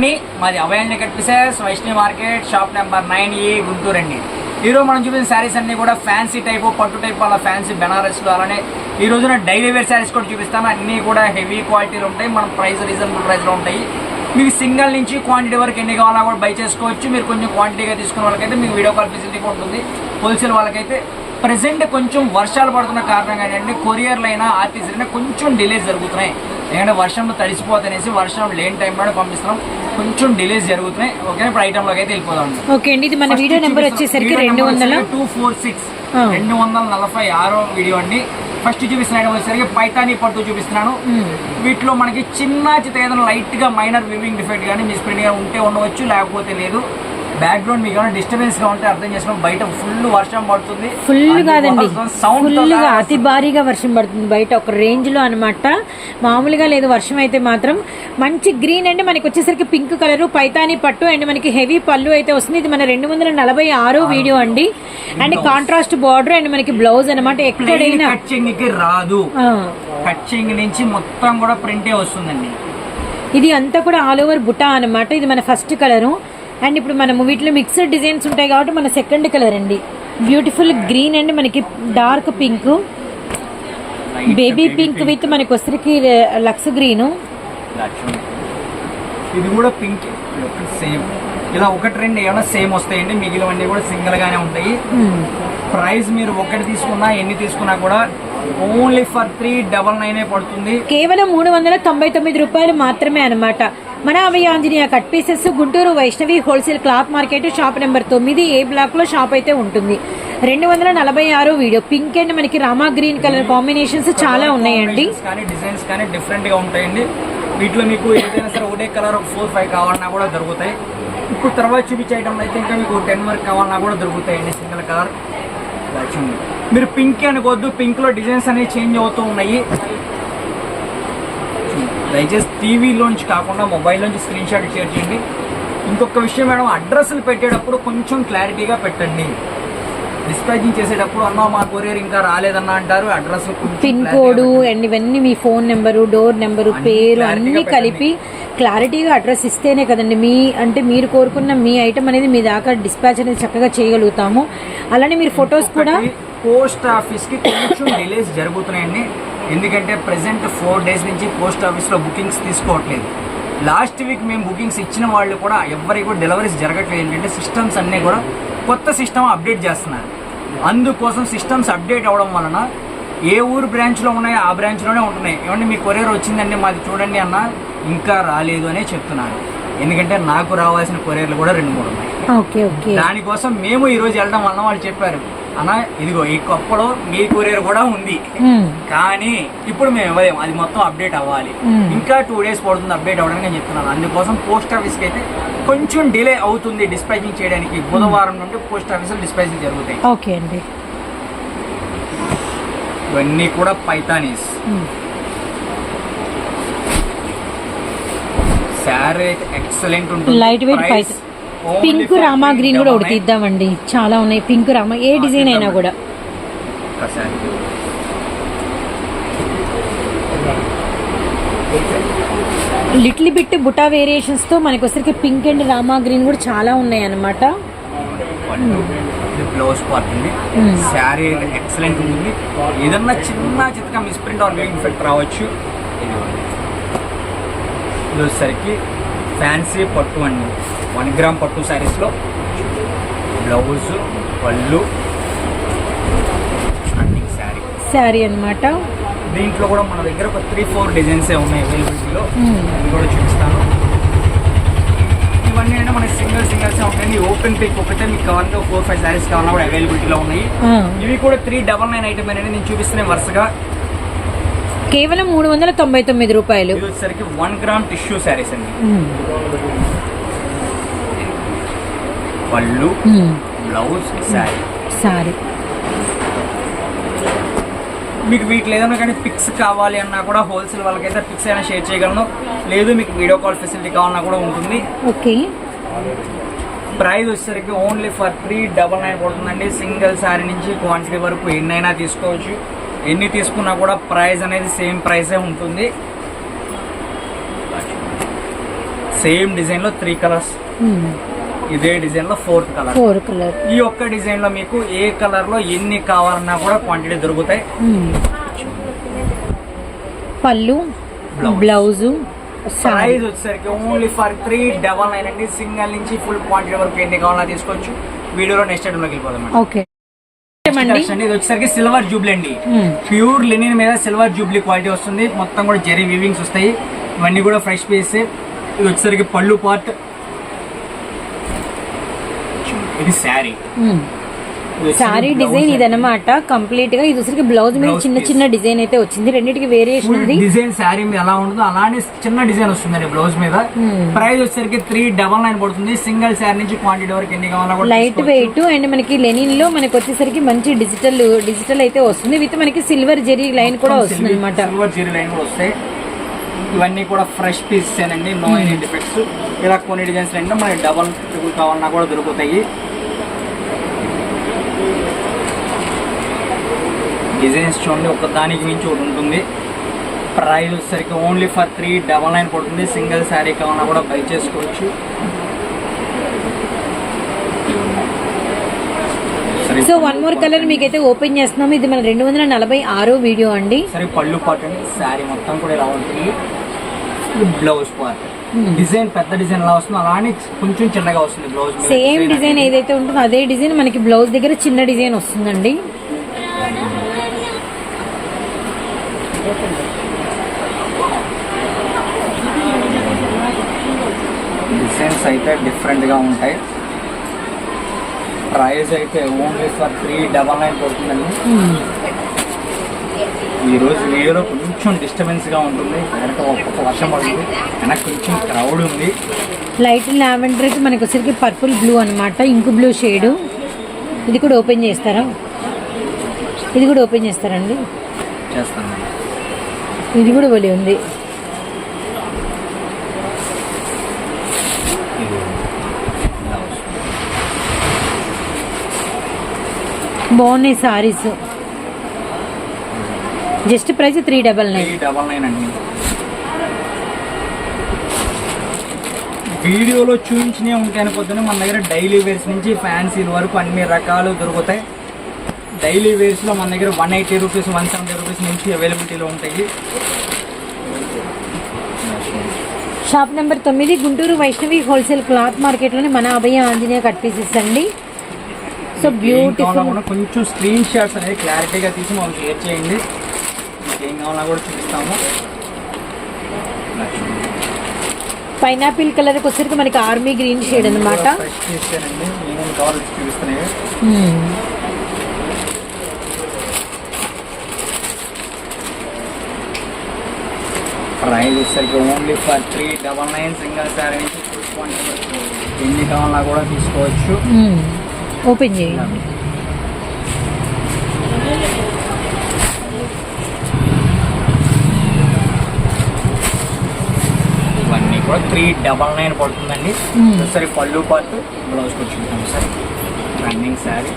అండి మాది Abhayanjali cut pieces Vaishnavi market shop number nine A Guntur అండి. ఈరోజు మనం చూపించిన శారీస్ అన్ని కూడా ఫ్యాన్సీ టైపు పట్టు టైపు అలా ఫ్యాన్సీ బెనారస్లు అలానే ఈ రోజున డైలీ వేర్ శారీస్ కూడా చూపిస్తాను. అన్నీ కూడా హెవీ క్వాలిటీలు ఉంటాయి. మన ప్రైస్ రీజనబుల్ ప్రైస్లో ఉంటాయి. మీకు సింగిల్ నుంచి క్వాంటిటీ వరకు ఎన్ని కావాలా కూడా బై చేసుకోవచ్చు. మీరు కొంచెం క్వాంటిటీగా తీసుకున్న వాళ్ళకైతే మీకు వీడియో కాల్ ఫెసిలిటీ కూడా ఉంటుంది. హోల్సేల్ వాళ్ళకైతే ప్రజెంట్ కొంచెం వర్షాలు పడుతున్న కారణంగా అండి కొరియర్లు అయినా కొంచెం డిలే జరుగుతున్నాయి. ఎందుకంటే వర్షంలో తడిసిపోతనేసి వర్షం లేని టైంలోనే పంపిస్తున్నాం. కొంచెం డిలేస్ జరుగుతున్నాయి. ఓకే ఇప్పుడు ఐటెంలోకి అయితే వెళ్ళిపోదాం ఓకే అండి ఇది మన వీడియో నెంబర్ వచ్చేసరికి రెండు వందల టూ ఫోర్ సిక్స్. రెండు వందల నలభై ఆరో వీడియో అండి. ఫస్ట్ చూపిస్తున్న item వచ్చేసరికి పైతానీ పట్టు చూపిస్తున్నాను. వీటిలో మనకి చిన్న చిత్త ఏదైనా లైట్గా మైనర్ వివింగ్ డిఫెక్ట్ కానీ మిస్ప్రింట్గా ఉంటే ఉండవచ్చు లేకపోతే లేదు. బ్యాక్గ్రౌండ్ మీకు ఏమైనా డిస్టర్బెన్స్గా ఉంటే అర్థం చేసుకోండి బయట ఫుల్ వర్షం పడుతుంది. ఫుల్ కాదండి. సౌండ్ అతి భారీగా వర్షం పడుతుంది బయట ఒక రేంజ్లో అనమాట మామూలుగా లేదు వర్షం అయితే మాత్రం. మంచి గ్రీన్ అండి మనకి వచ్చేసరికి పింక్ కలర్ పైతాని పట్టు అండ్ మనకి హెవీ పళ్ళు అయితే వస్తుంది. ఇది మన రెండు వందల నలభై ఆరో వీడియో అండి. అండ్ కాంట్రాస్ట్ బార్డర్ అండ్ మనకి బ్లౌజ్ అనమాట ఎక్కడైనా కట్చింగ్కి రాదు. ఆ, కట్చింగ్ నుంచి మొత్తం కూడా ప్రింటే వస్తుందండి. ఇది అంతా కూడా ఆల్ ఓవర్ బుటా అనమాట ఇది మన ఫస్ట్ కలరు అండ్ ఇప్పుడు మనము వీటిలో మిక్స్డ్ డిజైన్స్ ఉంటాయి కాబట్టి మన సెకండ్ కలర్ అండి. బ్యూటిఫుల్ గ్రీన్ అండ్ మనకి dark pink baby pink with మనకి వచ్చరికి లక్స్ గ్రీన్ ఇది కూడా పింక్ సేమ్ ఇలా ఒకటి రెండు ఏమైనా సేమ్ వస్తాయండి. మిగిలినవన్నీ కూడా సింగిల్ గానే ఉంటాయి. ప్రైస్ మీరు ఒకటి తీసుకున్నా ఎన్ని తీసుకున్నా కూడా only for three double nine పడుతుంది. కేవలం మూడు వందల తొంభై తొమ్మిది రూపాయలు మాత్రమే అనమాట మన Abhaya Anjaneya cut pieces Guntur Vaishnavi wholesale cloth market shop number తొమ్మిది ఏ బ్లాక్లో షాప్ అయితే ఉంటుంది. రెండు వందల నలభై ఆరు వీడియో పింక్ అండ్ మనకి రామా గ్రీన్ కలర్ కాంబినేషన్స్ చాలా ఉన్నాయండి. కానీ డిజైన్స్ కానీ డిఫరెంట్గా ఉంటాయండి. వీటిలో మీకు ఏదైనా సరే ఒకటే కలర్ ఒక ఫోర్ ఫైవ్ కావాలన్నా కూడా దొరుకుతాయి. ఇప్పుడు తర్వాత చూపించే అయితే ఇంకా మీకు టెన్ వరకు కావాలన్నా కూడా దొరుకుతాయండి సింగిల్ కలర్. మీరు పింక్ అనుకోవద్దు పింక్లో డిజైన్స్ అనేవి చేంజ్ అవుతూ ఉన్నాయి. దయచేసి టీవీలోంచి కాకుండా మొబైల్లోంచి స్క్రీన్ షాట్ షేర్ చేయండి. ఇంకొక విషయం మేడం అడ్రస్లు పెట్టేటప్పుడు కొంచెం క్లారిటీగా పెట్టండి. డిస్పాచింగ్ చేసేటప్పుడు అన్న మా కొరియర్ ఇంకా రాలేదన్న అంటారు అడ్రస్ పిన్ కోడ్ అండ్ ఇవన్నీ మీ ఫోన్ నెంబరు డోర్ నెంబరు పేరు అన్ని కలిపి క్లారిటీగా అడ్రస్ ఇస్తేనే కదండి మీ అంటే మీరు కోరుకున్న మీ ఐటమ్ అనేది మీ దాకా డిస్పాచ్ అనేది చక్కగా చేయగలుగుతాము. అలానే మీరు ఫొటోస్ కూడా పోస్ట్ ఆఫీస్కి కొంచెం డిలేస్ జరుగుతున్నాయండి. ఎందుకంటే ప్రెసెంట్ ఫోర్ డేస్ నుంచి పోస్ట్ ఆఫీస్లో బుకింగ్స్ తీసుకోవట్లేదు. లాస్ట్ వీక్ మేము బుకింగ్స్ ఇచ్చిన వాళ్ళు కూడా ఎవరికి కూడా డెలివరీస్ జరగట్లేదు. ఏంటంటే సిస్టమ్స్ అన్నీ కూడా కొత్త సిస్టమ్ అప్డేట్ చేస్తున్నారు. అందుకోసం సిస్టమ్స్ అప్డేట్ అవ్వడం వలన ఏ ఊరు బ్రాంచ్లో ఉన్నాయో ఆ బ్రాంచ్లోనే ఉంటున్నాయి. ఏమంటే మీ కొరియర్ వచ్చిందండి మాది చూడండి అన్న ఇంకా రాలేదు అనే చెప్తున్నాను ఎందుకంటే నాకు రావాల్సిన కొరియర్లు కూడా రెండు మూడు ఉన్నాయి. దానికోసం మేము ఈ రోజు వెళ్ళడం వలన వాళ్ళు చెప్పారు. అన్న ఇదిగో ఈ కప్పలో మీ కొరియర్ కూడా ఉంది. కానీ ఇప్పుడు మేము ఇవ్వలేము. అది మొత్తం అప్డేట్ అవ్వాలి. ఇంకా టూ డేస్ పడుతుంది అప్డేట్ అవ్వడానికి నేను చెప్తున్నాను. అందుకోసం పోస్ట్ ఆఫీస్కి అయితే కొంచెం డిలే అవుతుంది డిస్పాచింగ్ చేయడానికి. బుధవారం నుండి పోస్ట్ ఆఫీసులో డిస్పాచింగ్ జరుగుతాయి. ఓకే అండి. ఇవన్నీ కూడా పైతానీస్. శారీ అయితే ఎక్సలెంట్ ఉంటుంది. Light weight pink Rama green కూడా ఒకటి తీద్దామండి. చాలా ఉన్నాయి. పింక్ రామా ఏ డిజైన్ అయినా కూడా. లిటిల్ బిట్ బుటా వేరియేషన్స్తో మనకి వచ్చరికి పింక్ అండ్ రామా గ్రీన్ కూడా చాలా ఉన్నాయి అన్నమాట బ్లౌజ్ పార్ట్ ఉంది Hmm. శారీ ఎక్సలెంట్ ఉంటుంది ఏదన్నా చిన్న చిత్తగా మిస్ప్రింట్ ఆర్ వేయింగ్ ఎఫెక్ట్ రావచ్చు. ఇది వచ్చేసరికి ఫ్యాన్సీ పట్టు అండి. వన్ గ్రామ్ పట్టు శారీస్లో బ్లౌజ్ పళ్ళు శారీ శారీ అన్నమాట. దీంట్లో కూడా మన దగ్గర ఒక త్రీ ఫోర్ డిజైన్సే ఉన్నాయి అవైలబిలిటీలో. ఇవి కూడా చూపిస్తాను. ఇవన్నీ అంటే మనకి సింగిల్ సింగిల్స్ ఉంటాయి. ఓపెన్ పిక్ ఒకటే మీకు కావాలంటే ఫోర్ ఫైవ్ శారీస్ కావాలన్నా కూడా అవైలబిలిటీలో ఉన్నాయి. ఇవి కూడా త్రీ డబల్ నైన్ ఐటమ్ అనేది నేను చూపిస్తున్నాను వరుసగా. కేవలం మూడు వందల తొంభై తొమ్మిది రూపాయలు. వచ్చేసరికి వన్ గ్రామ్ టిష్యూ శారీస్ అండి. పళ్ళు. బ్లౌజ్ శారీ. శారీ. మీకు వీటిలో ఏదైనా కానీ పిక్స్ కావాలి అన్నా కూడా హోల్సేల్ వాళ్ళకైతే పిక్స్ అయినా షేర్ చేయగలను. లేదు మీకు వీడియో కాల్ ఫెసిలిటీ కావాలన్నా కూడా ఉంటుంది. ఓకే. ప్రైస్ వచ్చేసరికి only for three double nine పడుతుందండి. సింగిల్ శారీ నుంచి క్వాంటిటీ వరకు ఎన్నైనా తీసుకోవచ్చు. ఎన్ని తీసుకున్నా కూడా ప్రైస్ అనేది సేమ్ ప్రైసే ఉంటుంది. సేమ్ డిజైన్లో త్రీ కలర్స్. ఇదే డిజైన్లో ఫోర్త్ కలర్. Four colour. ఈ ఒక్క డిజైన్లో మీకు ఏ కలర్లో ఎన్ని కావాలన్నా కూడా క్వాంటిటీ దొరుకుతాయి. పళ్ళు. బ్లౌజు ప్రైస్ వచ్చేసరికి only for three double nine అండి. సింగల్ నుంచి ఫుల్ క్వాంటిటీ వరకు ఎన్ని కావాలన్నా తీసుకోవచ్చు. వీడియోలో నెక్స్ట్ ఐటమ్లోకి వెళ్ళిపోదాం. ఓకే. ఇది వచ్చేసరికి సిల్వర్ జూబ్లీ అండి. ప్యూర్ లినిన్ మీద సిల్వర్ జూబ్లీ క్వాలిటీ వస్తుంది. మొత్తం కూడా జెరీ వీవింగ్స్ వస్తాయి. ఇవన్నీ కూడా ఫ్రెష్ పీస్ ఇది వచ్చేసరికి పళ్ళు పార్ట్ ఇది శారీ. సారీ డిజైన్ ఇదన్నమాట. కంప్లీట్గా ఇది వచ్చరికి బ్లౌజ్ మీద చిన్న. చిన్న డిజైన్ అయితే వచ్చింది. రెండింటికి వేరియేషన్ ఉంది. డిజైన్ శారీ మీద ఎలా ఉంటుందో అలానే చిన్న డిజైన్ వస్తుందండి బ్లౌజ్ మీద. ప్రైస్ వచ్చేసరికి త్రీ డబల్ నైన్ పడుతుంది. సింగిల్ శారీ నుంచి క్వాంటిటీ వరకు ఎన్ని కూడా లైట్. వెయిట్ అండ్ మనకి లెనిన్లో మనకి వచ్చేసరికి మంచి డిజిటల్ డిజిటల్ అయితే వస్తుంది. విత్ మనకి సిల్వర్ జెరీ లైన్ కూడా వస్తుంది అనమాట సిల్వర్ జీరో లైన్ కూడా వస్తాయి. ఇవన్నీ కూడా ఫ్రెష్ పీసెస్ అండి నో ఎనీ డిఫెక్ట్స్ ఇలా కొన్ని డిజైన్స్ రెండు మనకి డబల్ కావాలన్నా కూడా దొరుకుతాయి. డిజైన్స్ చూడండి ఒక దానికి మించి ఒకటి ఉంటుంది. ప్రైస్ వచ్చేసరికి only for three double nine పడుతుంది. సింగిల్ శారీ కావాలన్నా కూడా బై చేసుకోవచ్చు. సో వన్ మోర్ కలర్ మీకైతే ఓపెన్ చేస్తున్నాము. ఇది మన రెండు వందల నలభై ఆరో వీడియో అండి. సరే పళ్ళు పార్ట్ అండి శారీ మొత్తం కూడా ఇలా ఉంటుంది. Blouse part. డిజైన్ పెద్ద డిజైన్ ఎలా వస్తుంది. అలానే కొంచెం చిన్నగా వస్తుంది బ్లౌజ్. Same design. ఏదైతే ఉంటుందో అదే డిజైన్ మనకి బ్లౌజ్ దగ్గర చిన్న డిజైన్ వస్తుందండి. డిజైన్స్ అయితే డిఫరెంట్గా ఉంటాయి. ప్రైస్ అయితే only for three double nine పడుతుందండి ఈ రోజు వీడియోలో కొంచెం డిస్టర్బెన్స్గా ఉంటుంది. వెనక ఒక్కొక్క వర్షం పడుతుంది. వెనక కొంచెం క్రౌడ్ ఉంది. లైట్ లావెండర్కి మనకి వచ్చరికి పర్పుల్ బ్లూ అన్నమాట. ఇంకు బ్లూ షేడ్ ఇది కూడా ఓపెన్ చేస్తారా? ఇది కూడా ఓపెన్ చేస్తారండి చేస్తాను ఇది కూడా భలే ఉంది. బాగున్నాయి saris. Just price three double nine. Double nine అండి. వీడియోలో చూపించినవి ఉంటాయి అనుకోతుంది మన దగ్గర డైలీ వేర్స్ నుంచి ఫ్యాన్సీల వరకు అన్ని రకాలు దొరుకుతాయి. డైలీ వేర్స్లో మన దగ్గర one eighty rupees one seventy rupees నుంచి అవైలబిలిటీలో ఉంటాయి. షాప్ నెంబర్ తొమ్మిది గుంటూరు వైష్ణవి హోల్సేల్ క్లాత్ మార్కెట్లోని మన అభయ ఆంజనేయ కట్ పీసెస్ అండి. సో బ్యూటిఫుల్ కొంచెం స్క్రీన్ షాట్స్ అనేది క్లారిటీగా తీసి మనం షేర్ చేయండి. ఏం కావాలన్నా కూడా చూపిస్తాము. పైనాపిల్ కలర్ వచ్చరికి మనకి ఆర్మీ గ్రీన్ షేడ్ అనమాట ప్రైస్ వచ్చేసరికి only for three double nine single sari నుంచి చూసుకోండి. ఎన్ని కావాలన్నా కూడా తీసుకోవచ్చు. ఓపెన్ చేయండి ఇవన్నీ కూడా త్రీ డబల్ నైన్ పడుతుందండి. Hmm. సరే పళ్ళు పాటు బ్లౌజ్ కూర్చుంటాం sir. Running sari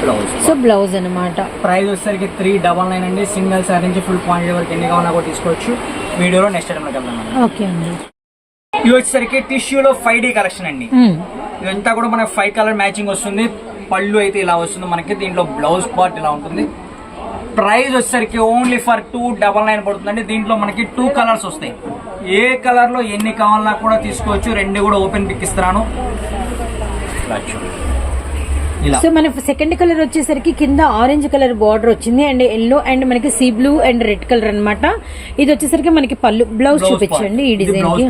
blouse so blouse అనమాట ప్రైస్ వచ్చేసరికి త్రీ డబల్ నైన్ అండి. సింగిల్ శారీ నుంచి ఫుల్ క్వాంటిటీ వరకు ఎన్ని కావాలన్నా కూడా తీసుకోవచ్చు. వీడియోలో నెక్స్ట్ టైంలోకి వెళ్దాం. ఓకే అండి. ఇది వచ్చేసరికి టిష్యూలో ఫైవ్ డి కలెక్షన్ అండి. ఇదంతా కూడా మనకి ఫైవ్ కలర్ మ్యాచింగ్ వస్తుంది. పళ్ళు అయితే ఇలా వస్తుంది మనకి దీంట్లో బ్లౌజ్ పార్ట్ ఇలా ఉంటుంది. ప్రైస్ వచ్చేసరికి only for two double nine పడుతుందండి. దీంట్లో మనకి టూ కలర్స్ వస్తాయి. ఏ కలర్లో ఎన్ని కావాలన్నా కూడా తీసుకోవచ్చు. రెండు కూడా ఓపెన్ పిక్ ఇస్తున్నాను. సో మన సెకండ్ కలర్ వచ్చేసరికి కింద ఆరెంజ్ కలర్ బార్డర్ వచ్చింది అండ్ ఎల్లో అండ్ మనకి sea blue and red colour అన్నమాట. ఇది వచ్చేసరికి మనకి పళ్ళు బ్లౌజ్ చూపించండి. ఈ డిజైన్కి.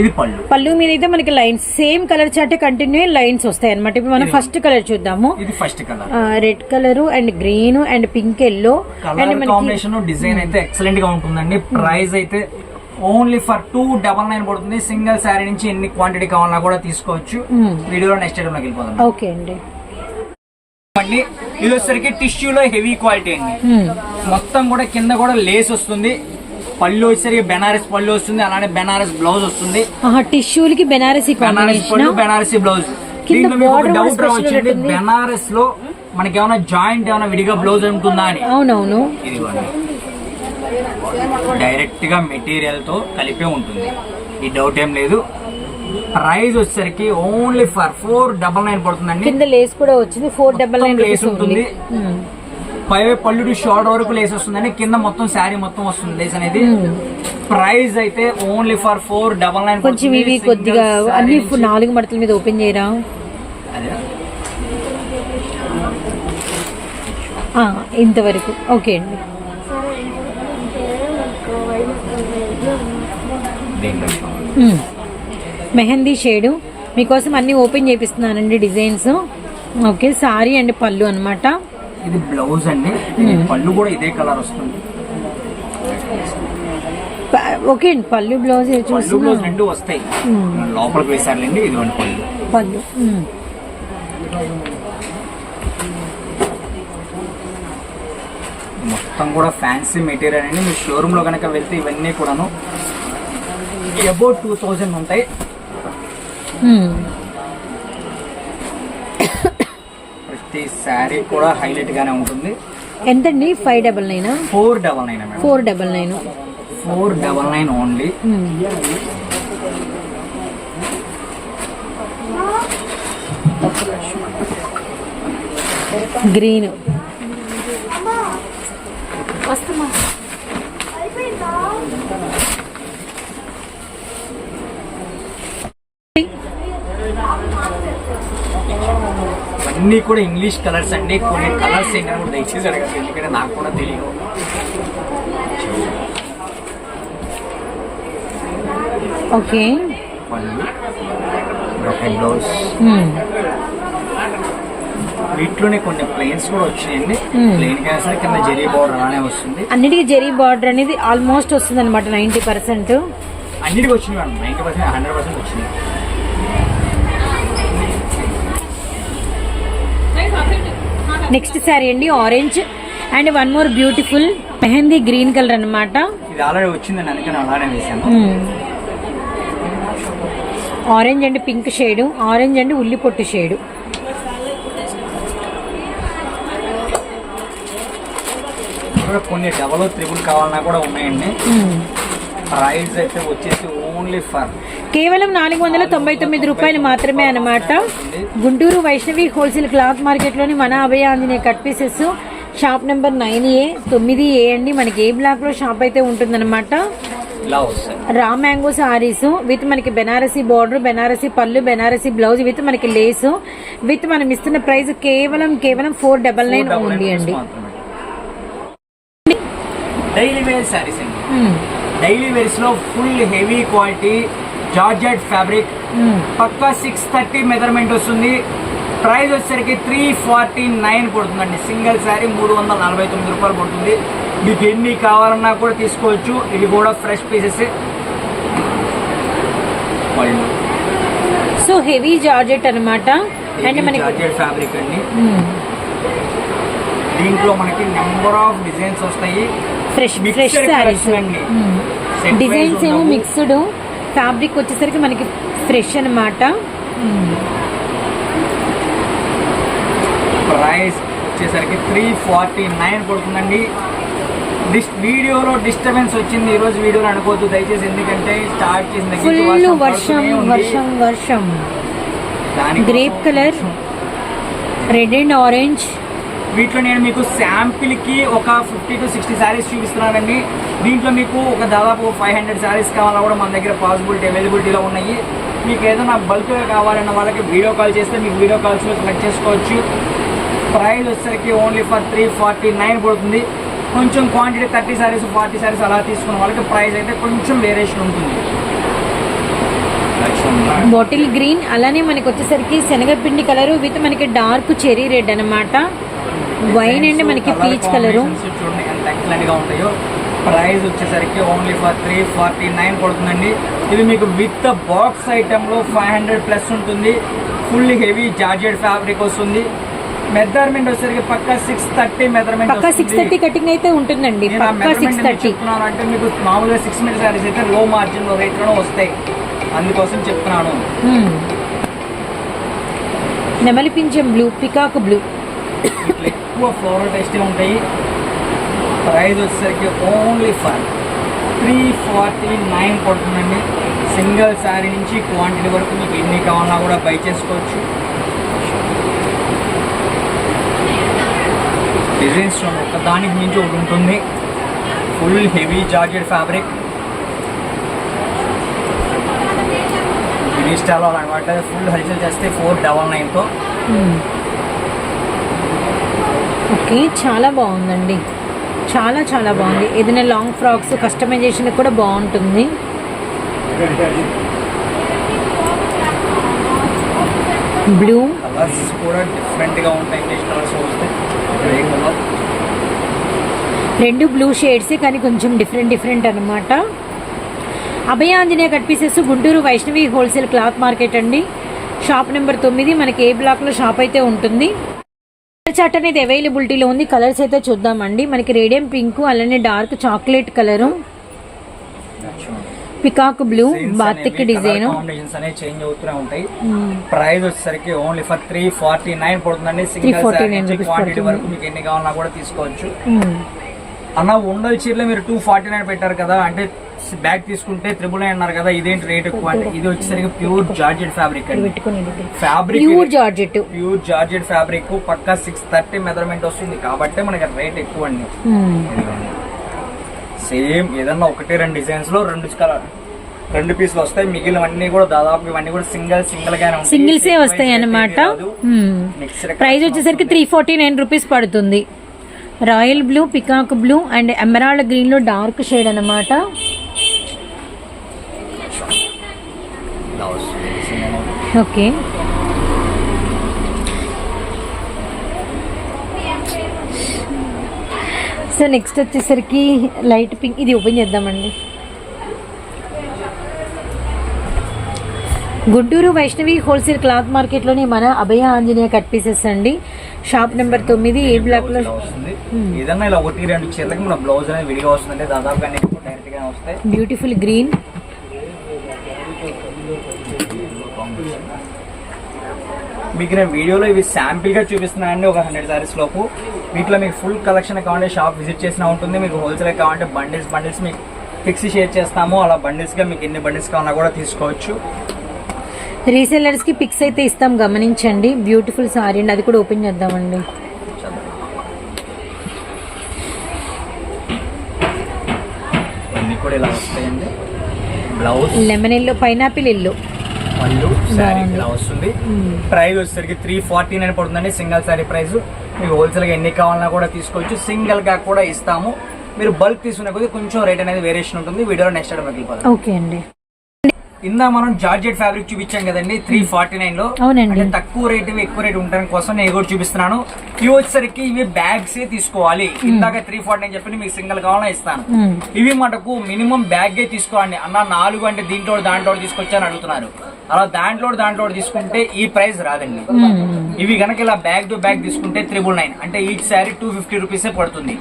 ఇది పళ్ళు. పళ్ళు మీద అయితే మనకి లైన్స్ సేమ్ కలర్ చాటే కంటిన్యూ లైన్స్ వస్తాయి అనమాట ఇప్పుడు మనం ఫస్ట్ కలర్ చూద్దాము. ఇది first colour red colour and green and pink yellow and మనకి డిజైన్ అయితే ఎక్సలెంట్గా ఉంటుందండి. ప్రైస్ అయితే only for two double nine పడుతుంది. సింగిల్ శారీ నుంచి ఎన్ని క్వాంటిటీ కావాలన్నా కూడా తీసుకోవచ్చు. Hmm. వీడియోలో నెక్స్ట్ ఐటమ్లోకి వెళ్ళిపోదాం. ఓకే అండి. అండి ఇది వచ్చేసరికి టిష్యూలో హెవీ క్వాలిటీ అండి. Hmm. మొత్తం కూడా కింద కూడా లేస్ వస్తుంది. పళ్ళు వచ్చేసరికి బెనారస్ పళ్ళు వస్తుంది. అలానే బెనారస్ బ్లౌజ్ వస్తుంది. ఆహా టిష్యూలకి బెనారసీ బెనారస్ పళ్ళు బెనారసీ బ్లౌజ్ డౌట్ ఉంటుంది. బెనారస్లో మనకి ఏమైనా జాయింట్ ఏమైనా విడిగా బ్లౌజ్ ఉంటుందా అని? అవునవును. ఇదిగోండి. డైరెక్ట్గా మెటీరియల్తో కలిపే ఉంటుంది. ఈ డౌట్ ఏం లేదు. ప్రైస్ వచ్చేసరికి only for four double nine పడుతుందండి. కింద లేస్ కూడా వచ్చింది. ఫోర్ డబల్ నైన్ లేస్ ఉంటుంది. పై పళ్ళు షార్ట్ వరకు లేస్ వస్తుందండి. కింద మొత్తం శారీ మొత్తం వస్తుంది లేస్ అనేది. ప్రైస్ అయితే only for four double nine కొంచెం ఇవి కొద్దిగా అన్ని నాలుగు మడతల మీద ఓపెన్ చేయరా? ఇంతవరకు. ఓకే అండి. మెహందీ షేడు. మీకోసం అన్ని ఓపెన్ చేపిస్తున్నానండి డిజైన్స్. ఓకే సారీ అండి పళ్ళు అన్నమాట. ఇది బ్లౌజ్ అండి. ఇది పళ్ళు కూడా ఇదే కలర్ వస్తుంది. ఓకే అండి పళ్ళు బ్లౌజ్ రెండు వస్తాయి. లోపలికి వేసారులేండి ఇదిగోండి పళ్ళు. పళ్ళు. మొత్తం కూడా ఫ్యాన్సీ మెటీరియల్ అండి. మీరు షోరూమ్లో కనుక వెళ్తే ఇవన్నీ కూడాను అబౌట్ టూ థౌజండ్ ఉంటాయి. ప్రతి శారీ కూడా హైలైట్ గానే ఉంటుంది. ఎంతండి? Five double nine? Four double nine four double nine. Four double nine only. Green. అన్నీ కూడా ఇంగ్లీష్ కలర్స్ అండి. కొన్ని కలర్స్ ఏంటని కూడా దయచేసి అడగదు ఎందుకంటే నాకు కూడా తెలియదు ఓకే. బ్లౌజ్ వీటిలోనే కొన్ని ప్లేన్స్ కూడా వచ్చినాయండి. ప్లేన్గా సరే కింద జరీ బోర్డర్ అలానే వస్తుంది. అన్నిటికీ జరీ బార్డర్ అనేది ఆల్మోస్ట్ వస్తుంది అనమాట నైంటీ పర్సెంట్ అన్నిటికి వచ్చినాయి madam. Ninety percent hundred percent వచ్చినాయి. నెక్స్ట్ శారీ అండి orange and one more beautiful mehndi green colour అన్నమాట. ఇది ఆల్రెడీ వచ్చిందని అందుకని అలానే వేసాను orange and pink shade orange and ఉల్లి పొట్టు షేడ్ కొన్ని డబల్ త్రిబుల్ కావాలన్నా కూడా ఉన్నాయండి. ప్రైస్ అయితే వచ్చేసి ఓన్లీ ఫర్ కేవలం నాలుగు వందల తొంభై తొమ్మిది రూపాయలు మాత్రమే అన్నమాట. గుంటూరు వైష్ణవి హోల్సేల్ క్లాత్ మార్కెట్లోని మన Abhaya Anjaneya cut pieces shop number nine A తొమ్మిది ఏ అండి. మనకి ఏ బ్లాక్లో షాప్ అయితే ఉంటుందన్నమాట. రా మ్యాంగో సారీస్ విత్ మనకి బెనారసీ బార్డర్ బెనారసీ పళ్ళు బెనారసీ బ్లౌజ్ విత్ మనకి లేసు విత్ మనం ఇస్తున్న ప్రైస్ కేవలం కేవలం ఫోర్ డబల్ నైన్ ఓన్లీ అండి. డైలీ వేర్ శారీస్ అండి. Daily వేర్స్లో full heavy quality georgette fabric. పక్కా సిక్స్ థర్టీ మెజర్మెంట్ వస్తుంది. ప్రైస్ వచ్చేసరికి త్రీ ఫార్టీ నైన్ పడుతుందండి. సింగిల్ శారీ మూడు వందల నలభై తొమ్మిది రూపాయలు పడుతుంది. మీకు ఎన్ని కావాలన్నా కూడా తీసుకోవచ్చు. ఇవి కూడా fresh pieces so heavy georgette అన్నమాట. అండ్ మనకి జార్జెట్ ఫ్యాబ్రిక్ అండి. దీంట్లో మనకి నెంబర్ ఆఫ్ డిజైన్స్ వస్తాయి. ఫ్రెష్ ఫ్రెష్ అండి. డిజైన్స్ ఏమో. మిక్స్డ్ ఫ్యాబ్రిక్ వచ్చేసరికి మనకి ఫ్రెష్ అన్నమాట. ప్రైస్ వచ్చేసరికి త్రీ ఫార్టీ నైన్ పడుతుందండి. డిస్ వీడియోలో డిస్టర్బెన్స్ వచ్చింది ఈ రోజు వీడియోలో అనుకోవద్దు దయచేసి ఎందుకంటే స్టార్ట్ చేసిన ఫుల్ వర్షం. వర్షం వర్షం grape colour red and orange. వీటిలో నేను మీకు శాంపిల్కి ఒక ఫిఫ్టీ టు సిక్స్టీ శారీస్ చూపిస్తున్నానండి. దీంట్లో మీకు ఒక దాదాపు ఫైవ్ హండ్రెడ్ శారీస్ కావాలన్నా కూడా మన దగ్గర పాసిబిలిటీ అవైలబిలిటీలో ఉన్నాయి. మీకు ఏదైనా బల్క్గా కావాలన్న వాళ్ళకి వీడియో కాల్ చేస్తే మీకు వీడియో కాల్స్లో సెలెక్ట్ చేసుకోవచ్చు. ప్రైస్ వచ్చేసరికి only for three forty nine పడుతుంది. కొంచెం quantity thirty saris forty saris అలా తీసుకున్న వాళ్ళకి ప్రైస్ అయితే కొంచెం వేరియేషన్ ఉంటుంది. బాటిల్ గ్రీన్ అలానే మనకి వచ్చేసరికి శనగపిండి కలర్ విత్ మనకి డార్క్ చెరీ రెడ్ అన్నమాట. వైన్ అండ్ మనకి పీచ్ కలరు చూడండి ఎంత ఎక్సలెంట్గా ఉంటాయో. ప్రైస్ వచ్చేసరికి only for three forty nine పడుతుందండి. ఇది మీకు విత్ బాక్స్ ఐటమ్లో ఫైవ్ హండ్రెడ్ ప్లస్ ఉంటుంది. ఫుల్ హెవీ జార్జెడ్ ఫ్యాబ్రిక్ వస్తుంది. మెజర్మెంట్ వచ్చేసరికి పక్క సిక్స్ థర్టీ మెజర్మెంట్ పక్కా సిక్స్ థర్టీ కటింగ్ అయితే ఉంటుందండి. పక్కా సిక్స్ థర్టీ అంటే మీకు మామూలుగా సిక్స్ మినిట్ సారీస్ అయితే లో మార్జిన్లో రేట్లోనే వస్తాయి. అందుకోసం చెప్తున్నాను. నెమలి పింఛం బ్లూ పికాక్ బ్లూ ఎక్కువ ఫ్లోరల్ టేస్టీ ఉంటాయి. ప్రైస్ వచ్చేసరికి only for three forty nine పడుతుందండి. సింగిల్ శారీ నుంచి క్వాంటిటీ వరకు మీకు ఎన్ని కావాలన్నా కూడా బై చేసుకోవచ్చు. డిజైన్స్ ఒక దానికి మించి ఒకటి ఉంటుంది. Full heavy georgette fabric stall అనమాట. ఫుల్ హల్చల్ చేస్తే ఫోర్ డబల్ నైన్తో ఓకే చాలా బాగుందండి. చాలా చాలా బాగుంది. ఏదైనా లాంగ్ ఫ్రాక్స్ కస్టమైజేషన్ కూడా బాగుంటుంది. బ్లూ కలర్స్ కూడా డిఫరెంట్గా ఉంటాయి. రెండు బ్లూ షేడ్స్ కానీ కొంచెం డిఫరెంట్ డిఫరెంట్ అనమాట Abhaya Anjaneya cut pieces Guntur Vaishnavi wholesale cloth market అండి. షాప్ నెంబర్ తొమ్మిది. మనకి ఏ బ్లాక్లో షాప్ అయితే ఉంటుంది. కలర్ చార్ట్ అనేది అవైలబిలిటీలో ఉంది. కలర్స్ అయితే చూద్దామండి. మనకి రేడియం పింక్ అలానే dark chocolate colour peacock blue batik design combinations అనేవి చేంజ్ అవుతూనే ఉంటాయి. ప్రైస్ వచ్చేసరికి only for three forty nine పడుతుందండి సింగిల్ 349 rupees క్వాంటిటీ. వరకు మీకు ఎన్ని కావాలన్నా కూడా తీసుకోవచ్చు. అన్న ఉండల చీరలో మీరు టూ ఫార్టీ నైన్ పెట్టారు కదా అంటే బ్యాగ్ తీసుకుంటే త్రిబుల్ నైన్ అన్నారు కదా ఇదేంటి రేట్ ఎక్కువ అంటే ఇది వచ్చేసరికి ప్యూర్ జార్జెట్ ఫ్యాబ్రిక్ అండి. Fabric pure georgette pure georgette fabric పక్కా సిక్స్ థర్టీ మెజర్మెంట్ వస్తుంది కాబట్టి మనకి రేట్ ఎక్కువ అండి. సేమ్ ఏదన్నా ఒకటి రెండు డిజైన్స్లో రెండు కలర్ రెండు పీసులు వస్తాయి. మిగిలినవన్నీ కూడా దాదాపు ఇవన్నీ కూడా సింగిల్ సింగిల్ గానే సింగిల్సే వస్తాయి అన్నమాట. మిక్స్డ్ ప్రైస్ వచ్చేసరికి త్రీ ఫార్టీ నైన్ రూపీస్ పడుతుంది. Royal blue peacock blue and emerald గ్రీన్లో డార్క్ షేడ్ అన్నమాట. ఓకే. సో నెక్స్ట్ వచ్చేసరికి లైట్ పింక్ ఇది ఓపెన్ చేద్దామండి. గుంటూరు వైష్ణవి హోల్సేల్ క్లాత్ మార్కెట్లోని మన అభయ ఆంజనేయ కట్ పీసెస్ అండి. షాప్ నెంబర్ తొమ్మిది ఏ బ్లాక్లో ఏదన్నా ఇలా ఒకటి రెండు చీరలకి మన బ్లౌజ్ అనేది విడిగా వస్తాయి. Beautiful green. మీకు నేను వీడియోలో ఇవి శాంపిల్గా చూపిస్తున్నానండి ఒక హండ్రెడ్ సారీస్ లోపు. వీటిలో మీకు ఫుల్ కలెక్షన్ కావాలంటే షాప్ విజిట్ చేసినా ఉంటుంది. మీకు హోల్సేల్ కావాలంటే బండిల్స్ బండిల్స్ మీకు ఫిక్స్ షేర్ చేస్తాము. అలా బండిల్స్గా మీకు ఎన్ని బండిల్స్ కావాలన్నా కూడా తీసుకోవచ్చు. రీసెల్లర్స్కి పిక్స్ అయితే ఇస్తాం. గమనించండి. బ్యూటిఫుల్ సారీ అండి. అది కూడా ఓపెన్ చేద్దామండి. కూడా ఇలా వస్తాయండి. Blouse lemon yellow pineapple yellow. పళ్ళు శారీ. ఇలా వస్తుంది. ప్రైస్ వచ్చేసరికి త్రీ ఫార్టీ నైన్ పడుతుందండి సింగిల్ శారీ ప్రైస్ మీకు హోల్సేల్గా ఎన్ని కావాలన్నా కూడా తీసుకోవచ్చు. సింగిల్గా కూడా ఇస్తాము. మీరు బల్క్ తీసుకునే కొద్దీ కొంచెం రేట్ అనేది వేరియేషన్ ఉంటుంది. వీడియోలో నెక్స్ట్ ఐటమ్ వెళ్ళిపోతాం ఓకే అండి. ఇందా మనం జార్జెట్ ఫ్యాబ్రిక్ చూపించాం కదండి త్రీ ఫార్టీ నైన్లో. అంటే తక్కువ రేట్ ఎక్కువ రేట్ ఉండడం కోసం నేను కూడా చూపిస్తున్నాను. ఇవి వచ్చేసరికి ఇవి బ్యాగ్స్ తీసుకోవాలి. ఇందాక త్రీ ఫార్టీ నైన్ చెప్పి మీకు సింగిల్ కావాలని ఇస్తాను. ఇవి మటుకు మినిమం బ్యాగ్ తీసుకోండి అన్న నాలుగు అంటే దీంట్లో దాంట్లో తీసుకొచ్చారని అడుగుతున్నారు. అలా దాంట్లో దాంట్లో తీసుకుంటే ఈ ప్రైస్ రాదండి. ఇవి గనక ఇలా బ్యాగ్ టు బ్యాగ్ తీసుకుంటే త్రిబుల్ నైన్ అంటే ఈచ్ శారీ టూ ఫిఫ్టీ రూపీసే పడుతుంది.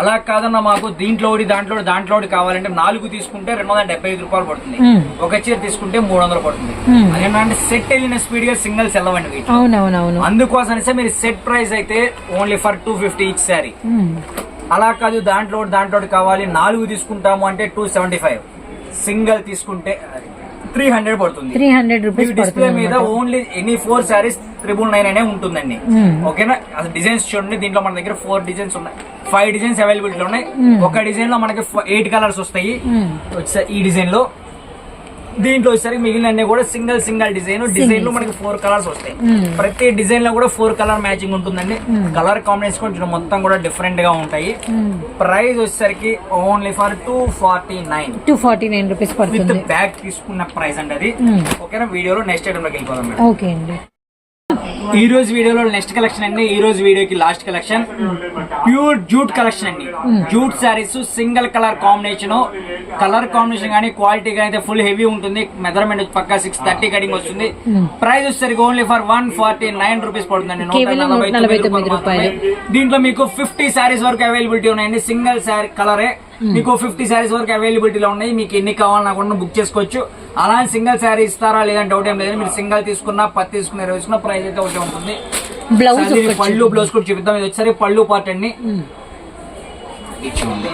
అలా కాదన్న మాకు దీంట్లో దాంట్లో దాంట్లో కావాలంటే నాలుగు తీసుకుంటే రెండు వందల డెబ్బై ఐదు రూపాయలు పడుతుంది. ఒక చీర తీసుకుంటే మూడు వందలు పడుతుంది. అదేంటంటే సెట్ వెళ్ళిన స్పీడ్గా సింగిల్స్ వెళ్ళవండి అందుకోసం మీరు సెట్ ప్రైస్ అయితే only for two fifty each sari. అలా కాదు దాంట్లో దాంట్లో కావాలి నాలుగు తీసుకుంటాము అంటే టూ సెవెంటీ ఫైవ్ సింగిల్ తీసుకుంటే త్రీ హండ్రెడ్ పడుతుంది. త్రీ హండ్రెడ్ రూపీస్ డిస్ప్లే మీద only any four saris triple nine అనే ఉంటుందండి. మ్మ్. ఓకేనా? అసలు డిజైన్స్ చూడండి దీంట్లో మన దగ్గర ఫోర్ డిజైన్స్ ఉన్నాయి. ఫైవ్ డిజైన్స్ అవైలబిలిటీ ఉన్నాయి. ఒక డిజైన్లో మనకి ఎయిట్ కలర్స్ వస్తాయి. వచ్చే ఈ డిజైన్లో. దీంట్లో వచ్చేసరికి మిగిలిన కూడా సింగిల్ సింగిల్ డిజైన్. డిజైన్లో మనకి ఫోర్ కలర్స్ వస్తాయి. ప్రతి డిజైన్లో కూడా ఫోర్ కలర్ మ్యాచింగ్ ఉంటుందండి. కలర్ కాంబినేషన్ కొంచెం మొత్తం కూడా డిఫరెంట్గా ఉంటాయి. ప్రైస్ వచ్చేసరికి only for two forty nine two forty nine rupees with bag తీసుకున్న ప్రైస్ అండి అది. ఓకేనా వీడియోలో నెక్స్ట్ ఐటమ్లోకి వెళ్ళిపోదాం ఓకే అండి. ఈ రోజు వీడియోలో నెక్స్ట్ కలెక్షన్ అండి. ఈ రోజు వీడియోకి last collection pure jute collection అండి. Jute saris single colour combination colour combination కానీ క్వాలిటీ కానీ అయితే ఫుల్ హెవీ ఉంటుంది. మెజర్మెంట్ పక్కా సిక్స్ థర్టీ కటింగ్ వస్తుంది. ప్రైస్ వచ్చేసరికి only for one forty nine rupees పడుతుందండి. నూట కేవలం నలభై 149 తొమ్మిది రూపాయలు మాత్రమే. దీంట్లో మీకు ఫిఫ్టీ శారీస్ వరకు అవైలబిలిటీ ఉన్నాయండి. సింగిల్ శారీ కలరే మీకు ఫిఫ్టీ శారీస్ వరకు అవైలబిలిటీలో ఉన్నాయి. మీకు ఎన్ని కావాలన్నా కూడా బుక్ చేసుకోవచ్చు. అలానే సింగిల్ శారీ ఇస్తారా లేదంటే డౌట్ ఏం లేదు మీరు సింగిల్ తీసుకున్నా పత్తి తీసుకున్న ఇరవై తీసుకున్న ప్రైస్ అయితే ఒకటే ఉంటుంది. బ్లౌజ్ పళ్ళు బ్లౌజ్ కూడా చూపిద్దాం. ఇది వచ్చేసరికి పళ్ళు పార్ట్ అండి. ఇచ్చింది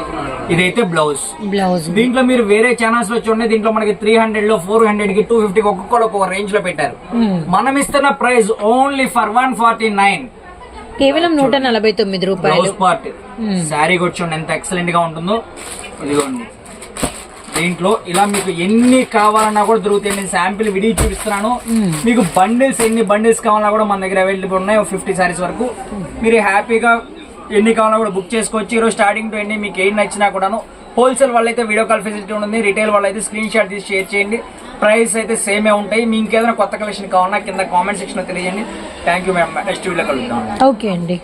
ఇదైతే బ్లౌజ్ బ్లౌజ్ దీంట్లో మీరు వేరే ఛానల్స్లో చూడండి. దీంట్లో మనకి త్రీ హండ్రెడ్లో ఫోర్ హండ్రెడ్కి టూ ఫిఫ్టీ ఒక్కొక్క రేంజ్లో పెట్టారు. మనం ఇస్తున్న price only for one forty nine కేవలం నూట నలభై తొమ్మిది రూపాయలు. పార్ట్ శారీ కూడా చూడండి ఎంత ఎక్సలెంట్గా ఉంటుందో. ఇదిగోండి. దీంట్లో ఇలా మీకు ఎన్ని కావాలన్నా కూడా దొరుకుతాయి. నేను శాంపిల్ విడిగి చూపిస్తున్నాను. మీకు బండిల్స్ ఎన్ని బండిల్స్ కావాలన్నా కూడా మన దగ్గర అవైలబుల్ ఉన్నాయి. ఫిఫ్టీ సారీస్ వరకు. మీరు హ్యాపీగా ఎన్ని కావాలన్నా కూడా బుక్ చేసుకోవచ్చు. ఈరోజు స్టార్టింగ్ టు ఎన్ని మీకు ఏం నచ్చినా కూడాను. హోల్సేల్ వాళ్ళైతే వీడియో కాల్ ఫెసిలిటీ ఉంటుంది. రిటైల్ వాళ్ళైతే స్క్రీన్ షాట్ తీసి షేర్ చేయండి. ప్రైస్ అయితే సేమే ఉంటాయి. మీ ఇంకేదైనా కొత్త కలెక్షన్ కావాలన్నా కింద కామెంట్ సెక్షన్ తెలియజేయండి. Thank you ma'am next video కలుగుతాం okay అండి.